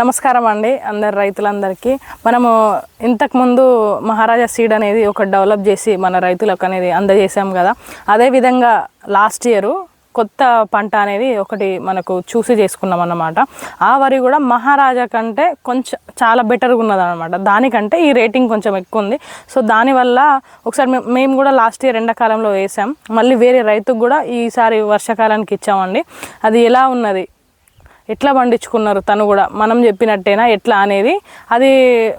నమస్కారం అండి అందరు రైతులందరికీ. మనము ఇంతకుముందు మహారాజా సీడ్ అనేది ఒక డెవలప్ చేసి మన రైతులకు అనేది అందజేసాం కదా. అదేవిధంగా లాస్ట్ ఇయరు కొత్త పంట అనేది ఒకటి మనకు చూసి చేసుకున్నాం అన్నమాట. ఆ వరి కూడా మహారాజా కంటే కొంచెం చాలా బెటర్గా ఉన్నది అనమాట దానికంటే ఈ రేటింగ్ కొంచెం ఎక్కువ ఉంది సో దానివల్ల ఒకసారి మేము కూడా లాస్ట్ ఇయర్ ఎండాకాలంలో వేసాం. మళ్ళీ వేరే రైతుకు కూడా ఈసారి వర్షాకాలానికి ఇచ్చామండి. అది ఎలా ఉన్నది? ఎట్లా పండించుకున్నారు? తను కూడా మనం చెప్పినట్టేనా? ఎట్లా అనేది. అది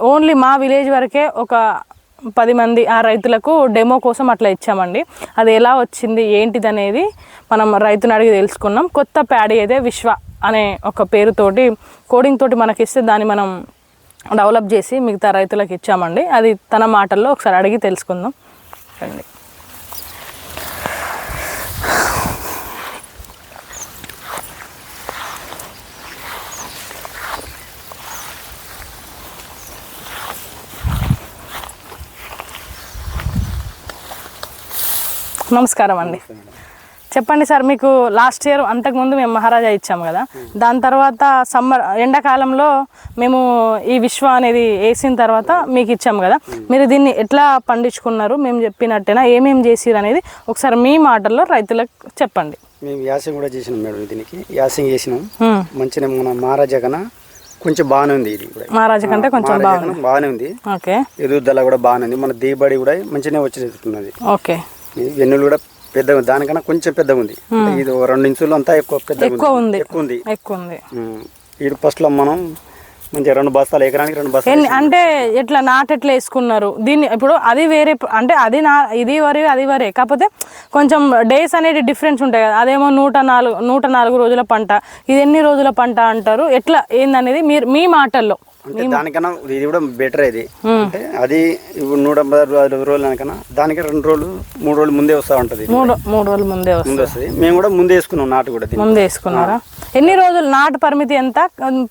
ఓన్లీ మా విలేజ్ వరకే ఒక పది మంది ఆ రైతులకు డెమో కోసం అట్లా ఇచ్చామండి. అది ఎలా వచ్చింది ఏంటిది అనేది మనం రైతుని అడిగి తెలుసుకున్నాం. కొత్త ప్యాడీ అయితే విశ్వ అనే ఒక పేరుతోటి కోడింగ్ తోటి మనకి ఇస్తే దాన్ని మనం డెవలప్ చేసి మిగతా రైతులకు ఇచ్చామండి. అది తన మాటల్లో ఒకసారి అడిగి తెలుసుకుందాం. రండి. నమస్కారం అండి. చెప్పండి సార్ మీకు లాస్ట్ ఇయర్ అంతకుముందు మేము మహారాజా ఇచ్చాము కదా. దాని తర్వాత సమ్మర్ ఎండాకాలంలో మేము ఈ విశ్వ అనేది వేసిన తర్వాత మీకు ఇచ్చాము కదా. మీరు దీన్ని ఎట్లా పండించుకున్నారు? మేము చెప్పినట్టేనా? ఏమేమి చేసిరు అనేది ఒకసారి మీ మాటల్లో రైతులకు చెప్పండి. మేము యాసింగ్ కూడా చేసినాం మేడం దీనికి. యాసింగ్ చేసినాం. మంచిగా మన మహారాజా కన్నా కొంచెం బాగానే ఉంది ఇది కూడా. మహారాజా కంటే కొంచెం బాగానే ఉంది. ఓకే. ఎదుగుదల కూడా బాగానే ఉంది. మన దిగుబడి కూడా మంచిగానే వచ్చేస్తున్నది ఓకే. వెన్నులు కూడా పెద్దగా ఉంది. దానికన్నా కొంచెం పెద్దగా ఉంది. ఇది రెండు ఇంచులు అంతా ఎక్కువ పెద్దగా ఎక్కువ ఉంది. ఎక్కువ ఉంది. ఎక్కువ ఉంది. ఈ ఫస్ట్లో మనం మంచిగా రెండు బస్తాలు ఎకరానికి రెండు బస్తాలు అంటే ఎట్లా నాటు ఎట్లా వేసుకున్నారు? దీన్ని ఇప్పుడు అది వేరే అంటే అది నా ఇది వరి అది వరే. కాకపోతే కొంచెం డేస్ అనేది డిఫరెన్స్ ఉంటాయి కదా. అదేమో నూట నాలుగు నూట నాలుగు రోజుల పంట. ఇది ఎన్ని రోజుల పంట అంటారు? ఎట్లా ఏందనేది మీరు మీ మాటల్లో. అంటే దానికన్నా ఇది కూడా బెటర్ ఇది. అంటే అది ఇప్పుడు నూట పదహారు రోజులు దానికన్నా దానికి రెండు రోజులు మూడు రోజులు ముందే వస్తూ ఉంటుంది. మూడు మూడు రోజులు ముందే ముందు వస్తుంది. మేము కూడా ముందే వేసుకున్నాం నాటు కూడా. ముందే వేసుకున్నారా? ఎన్ని రోజులు నాటు పరిమితి ఎంత?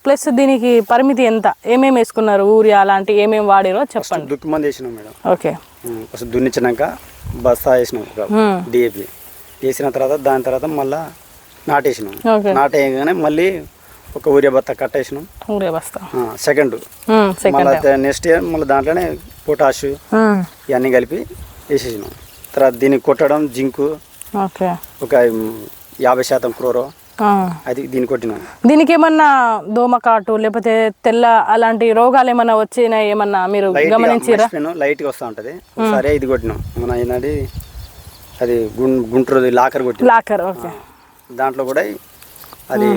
ప్లస్ దీనికి పరిమితి ఎంత? ఏమేమి వేసుకున్నారు? ఊరియా అలాంటి ఏమేమి వాడిరో చెప్పండి. దుక్కి మంది వేసినాం మేడం. ఓకే. ఫస్ట్ దున్నిచ్చినాక బస్తా వేసినాం. డిఏపి వేసిన తర్వాత దాని తర్వాత మళ్ళా నాటేసినాం నాటేయగానే మళ్ళీ ఒక ఊరియా బత్త కట్టేసినాం. ఊరియా బస్తా సెకండ్ మళ్ళీ నెక్స్ట్ ఇయర్ మళ్ళీ దాంట్లోనే పొటాష్ ఇవన్నీ కలిపి వేసేసినాం. తర్వాత దీన్ని కొట్టడం జింకు ఒక యాభై శాతం క్రోరో. అది దీన్ని కొట్టినాం. దీనికి ఏమన్నా దోమకాటు లేకపోతే తెల్ల అలాంటి రోగాలు ఏమన్నా వచ్చినాయి ఏమన్నా మీరు గమనించిరా? లైట్గా వస్తూ ఉంటుంది. సరే ఇది కొట్టినాం. మన ఏంటంటే అది గుం గుంటూరు లాకర్ కొట్టినాం. లాకర్ ఓకే. దాంట్లో కూడా అది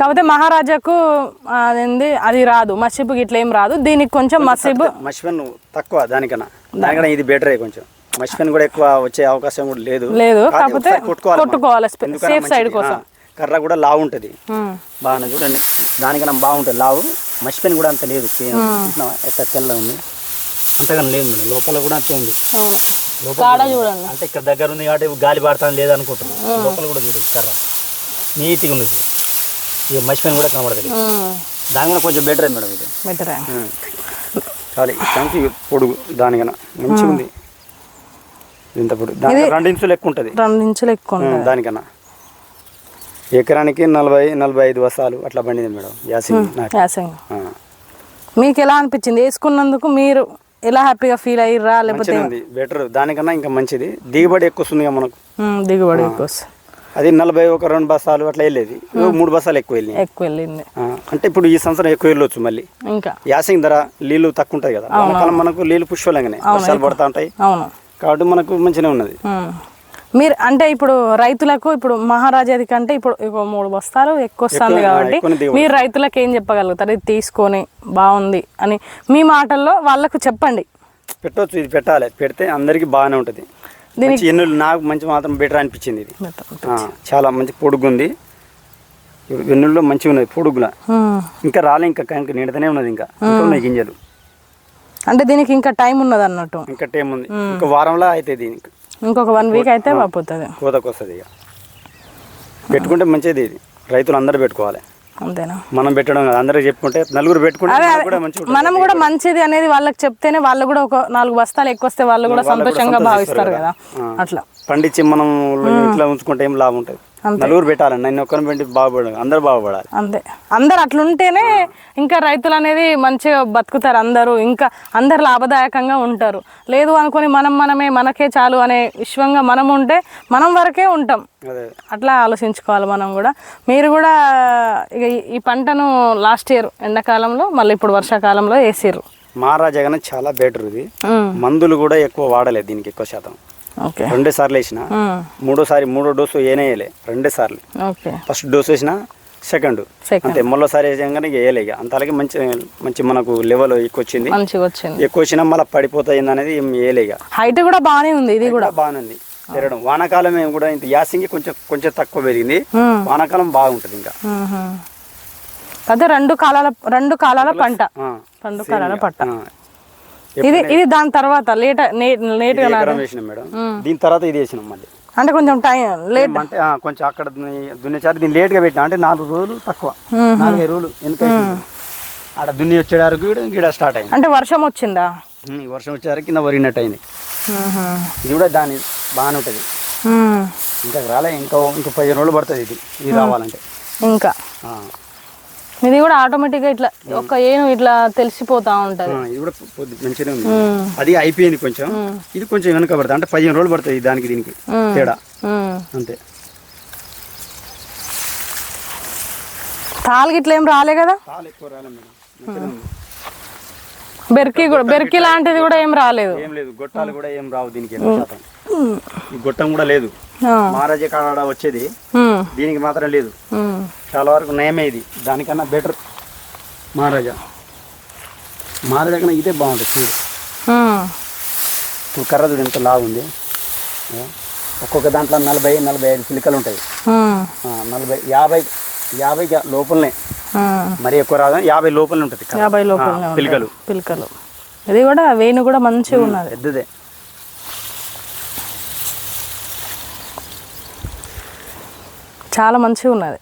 కాకపోతే మహారాజాకు అదేంది? అది రాదు. మసిబు ఇట్లా ఏం రాదు. దీనికి కొంచెం మసిబు మష్పెన్ తక్కువ దానికన్నా. దానికన్నా ఇది బెటరే కొంచెం. మష్పెన్ కూడా ఎక్కువ వచ్చే అవకాశం కూడా లేదు. లేదు, కాకపోతే కొట్టుకోవాలి సేఫ్ సైడ్. కోసం. కర్ర కూడా లావు ఉంటుంది. బాగానే చూడండి. దానికన్నా బాగుంటుంది లావు. మష్పెన్ కూడా అంత లేదు? ఎంత తెల్ల ఉంది. అంతగానే లేదు మేడం లోపల కూడా అంతే ఉంది. లోపల చూడండి. అంటే ఇక్కడ దగ్గర ఉంది కాబట్టి గాలి పడతాను లేదు అనుకుంటున్నాను లోపల కూడా చూడొచ్చు కర్ర. నీట్గా ఉన్నది ఇక మష్పెన్ కూడా కనబడదు దాని కూడా కొంచెం బెటరే మేడం ఇది. బెటరే. చాలా కంకి పొడుగు దానికన్నా. మంచిగా ఉంది ఇంత పొడుగు. దాని రెండు ఇంచులు ఎక్కువ ఉంటుంది రెండు ఇంచులు ఎక్కువ ఉంది దానికన్నా. ఎకరానికి నలభై నలభై ఐదు వసాలు అట్లా పండింది మేడం. యాసింగ్ యాసంగి. మీకు ఎలా అనిపించింది? వేసుకున్నందుకు మీరు ఎలా హ్యాపీగా ఫీల్ అయ్యిర్రా? లేకపోతే ఉంది బెటర్ దానికన్నా ఇంకా మంచిది. దిగుబడి ఎక్కువ వస్తుంది మనకు. దిగుబడి ఎక్కువ వస్తుంది. అది నలభై ఒక రెండు బస్సాలు అట్లా వెళ్ళేది. మూడు బస్సాలు ఎక్కువ వెళ్ళినాయి. ఎక్కువ వెళ్ళింది. అంటే ఇప్పుడు ఈ సంవత్సరం ఎక్కువ వెళ్ళొచ్చు మళ్ళీ. ఇంకా. యాసింగ్ ధర నీళ్ళు తక్కువ ఉంటుంది కదా వానాకాలం మనకు నీళ్ళు పుష్పలంగానే వర్షాలు పడతా ఉంటాయి. అవును. కాబట్టి మనకు మంచిగానే ఉన్నది. మీరు అంటే ఇప్పుడు రైతులకు ఇప్పుడు మహారాజాది కంటే ఇప్పుడు మూడు బస్తాలు ఎక్కువ వస్తుంది కాబట్టి. మీరు రైతులకు ఏం చెప్పగలుగుతారు? ఇది తీసుకొని బాగుంది అని మీ మాటల్లో వాళ్ళకు చెప్పండి. పెట్టవచ్చు ఇది పెట్టాలి. పెడితే అందరికీ బాగానే ఉంటుంది. మంచి ఎన్నులు నాకు మంచి మాత్రం బెటర్ అనిపించింది ఇది. చాలా మంచి పొడుగు ఉంది వెన్నుల్లో మంచిగా ఉన్నది పొడుగులా. ఇంకా రాలే ఇంకా ఇంకా నిండుతూనే ఉన్నది ఇంకా. ఇంకా ఉన్నాయి గింజలు. అంటే దీనికి ఇంకా టైం ఉన్నది అన్నట్టు. ఇంకా టైం ఉంది. ఇంకా వారంలో అయితే దీనికి. ఇంకొక వన్ వీక్ అయితే అయిపోతుంది కోతకు వస్తుంది ఇక. పెట్టుకుంటే మంచిది ఇది. రైతులు అందరూ పెట్టుకోవాలి. అంతేనా? మనం పెట్టడం కాదు అందరికి చెప్పుకుంటే నలుగురు పెట్టుకుంటే. మనం కూడా మంచిది అనేది వాళ్ళకి చెప్తేనే వాళ్ళు కూడా ఒక నాలుగు బస్తాలు ఎక్కువ వస్తే వాళ్ళు కూడా సంతోషంగా భావిస్తారు కదా. అట్లా. పండించి మనం ఇంట్లో ఉంచుకుంటే ఏం లాభం ఉంటుంది? నలుగురు పెట్టాలి. నన్ను ఒక్కరిని పెట్టి బాగుపడాలి అందరు బాగుపడాలి. అంతే. అందరు అట్లుంటేనే ఇంకా రైతులు అనేది మంచిగా బతుకుతారు అందరూ. ఇంకా అందరు లాభదాయకంగా ఉంటారు. లేదు అనుకొని మనం మనమే మనకే చాలు అనే విశ్వంగా మనం ఉంటే మనం వరకే ఉంటాం. అట్లా ఆలోచించుకోవాలి మనం కూడా. మీరు కూడా ఇక ఈ- పంటను లాస్ట్ ఇయర్ ఎండాకాలంలో మళ్ళీ ఇప్పుడు వర్షాకాలంలో వేసిర్రు. మహారాజా చాలా బెటర్ ఇది. మందులు కూడా ఎక్కువ వాడలేదు దీనికి ఎక్కువ శాతం. రెండే సార్లు వేసిన మూడోసారి మూడో డోసు ఏనేయలే రెండే సార్లు. ఫస్ట్ డోసు వేసిన సెకండ్. అంతే మొదటిసారి వేసాగానే ఇక వేయలే ఇక. అంతలాగే మంచి మంచి మనకు లెవెల్ ఎక్కువ వచ్చింది. ఎక్కువ వచ్చినా మళ్ళీ పడిపోతాయింది అనేది ఏం వేయలే ఇక. హైట్ కూడా బాగానే ఉంది ఇది కూడా. బాగానే ఉంది పెరగడం. వానాకాలం కూడా ఇంత యాసింగి కొంచెం కొంచెం తక్కువ పెరిగింది. వానాకాలం బాగుంటుంది ఇంకా. అదే రెండు కాలాల రెండు కాలాల పంట. రెండు కాలాల పంట. ఇది ఇది దాని తర్వాత లేట్ లేట్ మేడం. దీని తర్వాత ఇది వేసినాం మళ్ళీ. అంటే కొంచెం టైం లేట్. అంటే కొంచెం అక్కడ దున్ని- దున్నేసారి దీన్ని లేట్గా పెట్టినా అంటే నాలుగు రోజులు తక్కువ. నాలుగైదు రోజులు వేసింది. ఆడ దున్ని వచ్చేవారికి గీడ స్టార్ట్ అయింది. అంటే వర్షం వచ్చిందా? వర్షం వచ్చేసరికి కింద వరిగినట్టు అయింది. ఇది కూడా దాని బాగానే ఉంటుంది. ఇంకా రాలే ఇంకా ఇంకా పదిహేను రోజులు పడుతుంది ఇది. ఇది రావాలంటే. ఇంకా. ఇది కూడా ఆటోమేటిక్గా ఇట్లా ఒక ఏను ఇట్లా తెలిసిపోతా ఉంటది. ఇది కూడా ఉంది. అది అయిపోయింది కొంచెం. ఇది కొంచెం వెనక పడుతుంది అంటే పదిహేను రోజులు పడుతుంది దానికి దీనికి తేడా. అంతే. తాళ్ళు ఇట్లా ఏం రాలే కదా. బెర్కి కూడా బెర్కి లాంటిది కూడా ఏం రాలేదు. ఏం లేదు. గొట్టాలు కూడా ఏం రావు దీనికి ఈ గొట్టం కూడా లేదు. మహారాజా కాడ వచ్చేది. దీనికి మాత్రం లేదు. చాలా వరకు నయమే ఇది. దానికన్నా బెటర్ మహారాజా మహారాజా కన్నా ఇదే బాగుంటుంది చూడు. ఇప్పుడు కర్ర చూడు ఎంత ఆ, ఒక్కొక్క దాంట్లో నలభై నలభై ఐదు పిలికలు ఉంటాయి. నలభై యాభై యాభై లోపలనే. మరి ఎక్కువ రాదు యాభై లోపలనే ఉంటుంది. యాభై లోపల పిలికలు. పిలకలు. ఇది కూడా వేణు కూడా మంచిగా ఉన్నది. పెద్దదే. చాలా మంచిగా ఉన్నది.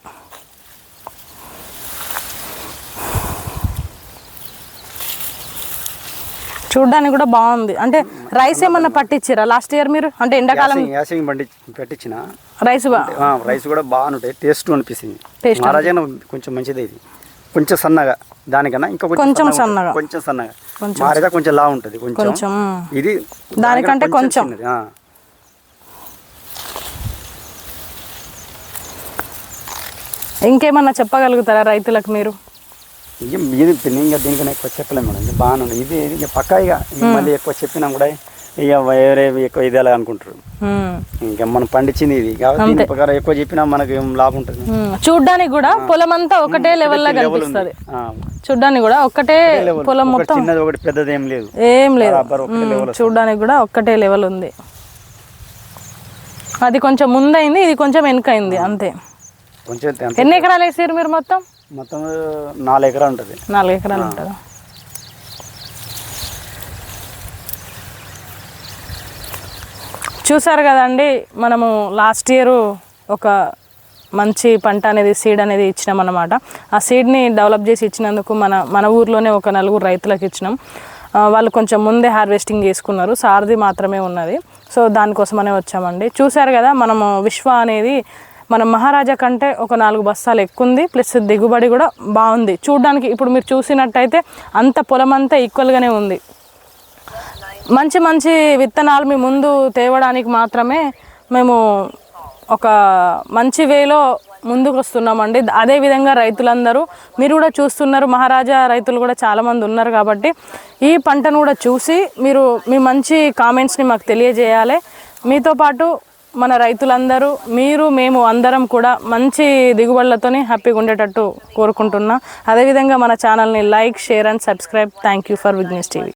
చూడ్డానికి కూడా బాగుంది. అంటే రైస్ ఏమన్నా పట్టించారా? లాస్ట్ ఇయర్ మీరు? అంటే ఎండాకాలం యాసింగ్ బండి పెట్టించిన. రైస్ రైస్ కూడా బాగుంటాయి. టేస్ట్ అనిపిస్తుంది. మహారాజా కొంచెం మంచిదే ఇది. కొంచెం సన్నగా. దానికన్నా ఇంకా కొంచెం. సన్నగా. కొంచెం సన్నగా. మహారాజా కొంచెం లా ఉంటుంది కొంచెం. కొంచెం. ఇది దానికంటే కొంచెం. చిన్నది, ఆ. ఇంకేమన్నా చెప్పగలుగుతారా రైతులకు మీరు? ఇది ఇది ఇంకా దీనికన్నా ఎక్కువ చెప్పలేము మేడం. ఇది బాగానే ఉంది. ఇది ఇది పక్కా ఇక. మళ్ళీ ఎక్కువ చెప్పినా కూడా ఇక వేరే ఎక్కువ ఇది ఎలా అనుకుంటారు. ఇంకా మనం పండించింది ఇది. కాబట్టి ప్రకారం ఎక్కువ చెప్పినా మనకు ఏం లాభం ఉంటుంది. చూడ్డానికి కూడా పొలం అంతా ఒకటే లెవెల్ లా కనిపిస్తుంది. చూడ్డానికి కూడా level. పొలం ఒకటి మొత్తం చిన్నది ఒకటి పెద్దది ఏం లేదు. ఏం లేదు. ఒకటే చూడ్డానికి కూడా ఒక్కటే లెవెల్ ఉంది. అది కొంచెం ముందైంది ఇది కొంచెం వెనకైంది అంతే. కొంచెం. ఎన్ని ఎకరాలు వేసారు మీరు మొత్తం? మొత్తం నాలుగు ఎకరాలు ఉంటుంది. నాలుగు ఎకరాలు ఉంటుందా? చూసారు కదండి మనము లాస్ట్ ఇయర్ ఒక మంచి పంట అనేది సీడ్ అనేది ఇచ్చినాం అన్నమాట. ఆ సీడ్ని డెవలప్ చేసి ఇచ్చినందుకు మన మన ఊర్లోనే ఒక నలుగురు రైతులకు ఇచ్చినాం. వాళ్ళు కొంచెం ముందే హార్వెస్టింగ్ చేసుకున్నారు. సారథి మాత్రమే ఉన్నది. సో దానికోసమనే వచ్చామండి. చూసారు కదా మనము విశ్వ అనేది మన మహారాజా కంటే ఒక నాలుగు బస్తాలు ఎక్కువ ఉంది ప్లస్ దిగుబడి కూడా బాగుంది చూడడానికి ఇప్పుడు మీరు చూసినట్టయితే అంత పొలం అంతా ఈక్వల్గానే ఉంది. మంచి మంచి విత్తనాలు మీ ముందు తేవడానికి మాత్రమే మేము ఒక మంచి వేలో ముందుకు వస్తున్నామండి అదే విధంగా రైతులందరూ మీరు కూడా చూస్తున్నారు మహారాజా రైతులు కూడా చాలామంది ఉన్నారు కాబట్టి ఈ పంటను కూడా చూసి మీరు మీ మంచి కామెంట్స్ని మాకు తెలియజేయాలి. మీతో పాటు మన రైతులందరూ మీరు మేము అందరం కూడా మంచి దిగుబడులతోని హ్యాపీగా ఉండేటట్టు కోరుకుంటున్నా. అదేవిధంగా మన ఛానల్ని like share and subscribe. Thank you for Vignesh TV.